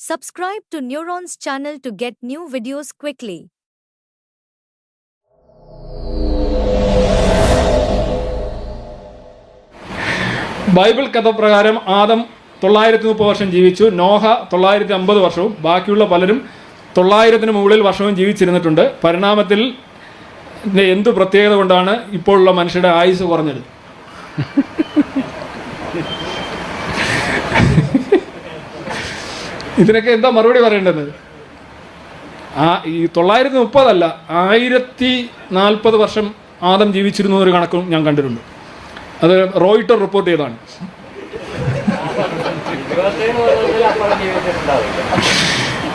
Subscribe to Neurons channel to get new videos quickly. Bible കഥ പ്രകാരം ആദം തൊള്ളായിരത്തി മുപ്പത് വർഷം ജീവിച്ചു. നോഹ തൊള്ളായിരത്തി അമ്പത് വർഷവും ബാക്കിയുള്ള പലരും തൊള്ളായിരത്തിന് മുകളിൽ വർഷവും ജീവിച്ചിരുന്നിട്ടുണ്ട്. പരിണാമത്തിൽ എന്തു എന്ത് പ്രത്യേകത കൊണ്ടാണ് ഇപ്പോഴുള്ള മനുഷ്യരുടെ ആയുസ് കുറഞ്ഞത്? ഇതിനൊക്കെ എന്താ മറുപടി പറയേണ്ടത്? ആ ഈ തൊള്ളായിരത്തി മുപ്പതല്ല ആയിരത്തി നാൽപ്പത് വർഷം ആദം ജീവിച്ചിരുന്ന ഒരു കണക്കും ഞാൻ കണ്ടിട്ടുണ്ട്. അത് റോയിട്ടർ റിപ്പോർട്ട് ചെയ്താണ്.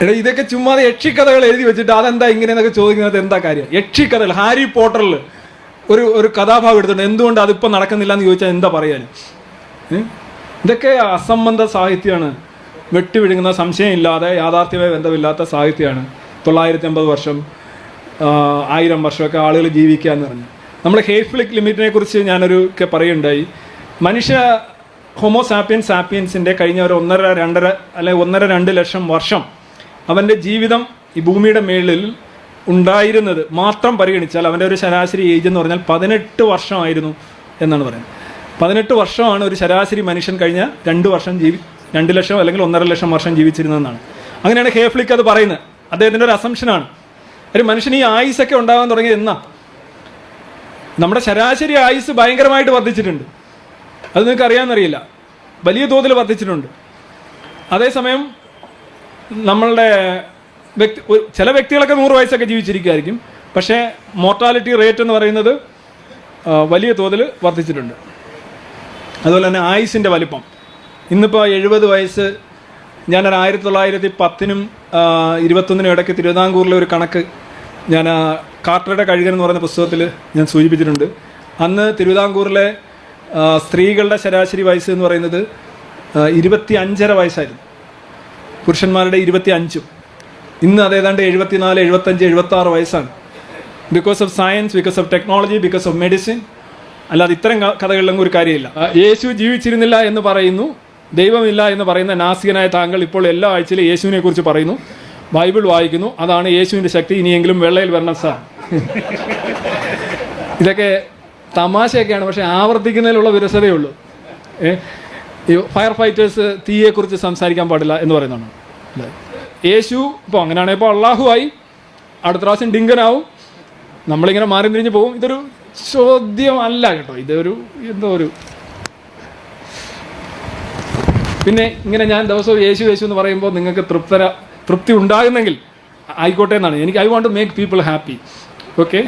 എടാ ഇതൊക്കെ ചുമ്മാ യക്ഷിക്കഥകൾ എഴുതി വെച്ചിട്ട് അതെന്താ ഇങ്ങനെയെന്നൊക്കെ ചോദിക്കുന്നത് എന്താ കാര്യം? യക്ഷിക്കഥകൾ ഹാരി പോട്ടറിൽ ഒരു ഒരു കഥാഭാവം എടുത്തിട്ടുണ്ട്. എന്തുകൊണ്ട് അതിപ്പോൾ നടക്കുന്നില്ല എന്ന് ചോദിച്ചാൽ എന്താ പറയാൻ ഇതൊക്കെ അസംബന്ധ സാഹിത്യമാണ്. വെട്ടിവിഴുങ്ങുന്ന സംശയമില്ലാതെ യാഥാർത്ഥ്യമായി ബന്ധമില്ലാത്ത സാഹിത്യമാണ്. തൊള്ളായിരത്തി അമ്പത് വർഷം ആയിരം വർഷമൊക്കെ ആളുകൾ ജീവിക്കുക എന്ന് പറഞ്ഞു. നമ്മൾ ഹേഫ്ലിക് ലിമിറ്റിനെ കുറിച്ച് ഞാനൊരു ഒക്കെ പറയുണ്ടായി. മനുഷ്യ ഹോമോ സാപ്പിയൻസ് സാപ്പിയൻസിന്റെ കഴിഞ്ഞ ഒരു ഒന്നര രണ്ടര അല്ലെ ഒന്നര രണ്ട് ലക്ഷം വർഷം അവന്റെ ജീവിതം ഈ ഭൂമിയുടെ മേളിൽ ഉണ്ടായിരുന്നത് മാത്രം പരിഗണിച്ചാൽ അവന്റെ ഒരു ശരാശരി ഏജ് എന്ന് പറഞ്ഞാൽ പതിനെട്ട് വർഷമായിരുന്നു എന്നാണ് പറയുന്നത്. പതിനെട്ട് വർഷമാണ് ഒരു ശരാശരി മനുഷ്യൻ കഴിഞ്ഞ രണ്ട് വർഷം ജീവി രണ്ട് ലക്ഷം അല്ലെങ്കിൽ ഒന്നര ലക്ഷം വർഷം ജീവിച്ചിരുന്നതെന്നാണ്. അങ്ങനെയാണ് ഹേഫ്ലിക്ക് അത് പറയുന്നത്. അദ്ദേഹത്തിന്റെ ഒരു അസംഷനാണ് ഒരു മനുഷ്യൻ ഈ ആയുസൊക്കെ ഉണ്ടാകാൻ തുടങ്ങിയത് എന്നാ? നമ്മുടെ ശരാശരി ആയുസ് ഭയങ്കരമായിട്ട് വർദ്ധിച്ചിട്ടുണ്ട്. അത് നിങ്ങൾക്ക് അറിയാമെന്നറിയില്ല. വലിയ തോതിൽ വർദ്ധിച്ചിട്ടുണ്ട്. അതേസമയം നമ്മളുടെ വ്യക്തി ചില വ്യക്തികളൊക്കെ നൂറ് വയസ്സൊക്കെ ജീവിച്ചിരിക്കുമായിരിക്കും പക്ഷേ മോർട്ടാലിറ്റി റേറ്റ് എന്ന് പറയുന്നത് വലിയ തോതിൽ വർദ്ധിച്ചിട്ടുണ്ട്. അതുപോലെ തന്നെ ആയുസിന്റെ വലിപ്പം. ഇന്നിപ്പോൾ എഴുപത് വയസ്സ് ഞാനൊരു ആയിരത്തി തൊള്ളായിരത്തി പത്തിനും ഇരുപത്തൊന്നിനും ഇടയ്ക്ക് തിരുവിതാംകൂറിലെ ഒരു കണക്ക് ഞാൻ കാർട്ടറുടെ കഴുകൻ എന്ന് പറയുന്ന പുസ്തകത്തിൽ ഞാൻ സൂചിപ്പിച്ചിട്ടുണ്ട്. അന്ന് തിരുവിതാംകൂറിലെ സ്ത്രീകളുടെ ശരാശരി വയസ്സ് എന്ന് പറയുന്നത് ഇരുപത്തി അഞ്ചര വയസ്സായിരുന്നു. പുരുഷന്മാരുടെ ഇരുപത്തി അഞ്ചും ഇന്ന് അതേതാണ്ട് എഴുപത്തിനാല് എഴുപത്തഞ്ച് എഴുപത്തി ആറ് വയസ്സാണ്. Because of science because of technology because of medicine അല്ലാതെ ഇത്തരം കഥകളിലൊന്നും ഒരു കാര്യമില്ല. യേശു ജീവിച്ചിരുന്നില്ല എന്ന് പറയുന്നു. ദൈവമില്ല എന്ന് പറയുന്ന നാസികനായ താങ്കൾ ഇപ്പോൾ എല്ലാ ആഴ്ചയിലും യേശുവിനെ കുറിച്ച് പറയുന്നു. ബൈബിൾ വായിക്കുന്നു. അതാണ് യേശുവിന്റെ ശക്തി. ഇനിയെങ്കിലും വെള്ളയിൽ വരണം സാർ. ഇതൊക്കെ തമാശയൊക്കെയാണ്. പക്ഷെ ആവർത്തിക്കുന്നതിലുള്ള വിരസതയേ ഉള്ളൂ. ഫയർ ഫൈറ്റേഴ്സ് തീയെക്കുറിച്ച് സംസാരിക്കാൻ പാടില്ല എന്ന് പറയുന്നതാണ്. അല്ലേ? യേശു ഇപ്പോൾ അങ്ങനെയാണെങ്കിൽ ഇപ്പോൾ അള്ളാഹു ആയി അടുത്ത പ്രാവശ്യം ഡിങ്കനാവും. നമ്മളിങ്ങനെ മാറി തിരിഞ്ഞ് പോകും. ഇതൊരു ചോദ്യമല്ല കേട്ടോ. ഇതൊരു എന്തോ ഒരു പിന്നെ ഇങ്ങനെ ഞാൻ ദിവസവും യേശു യേശു എന്ന് പറയുമ്പോൾ നിങ്ങൾക്ക് തൃപ്തര തൃപ്തി ഉണ്ടാകുന്നെങ്കിൽ ആയിക്കോട്ടെ എന്നാണ്. എനിക്ക് I want to make people happy okay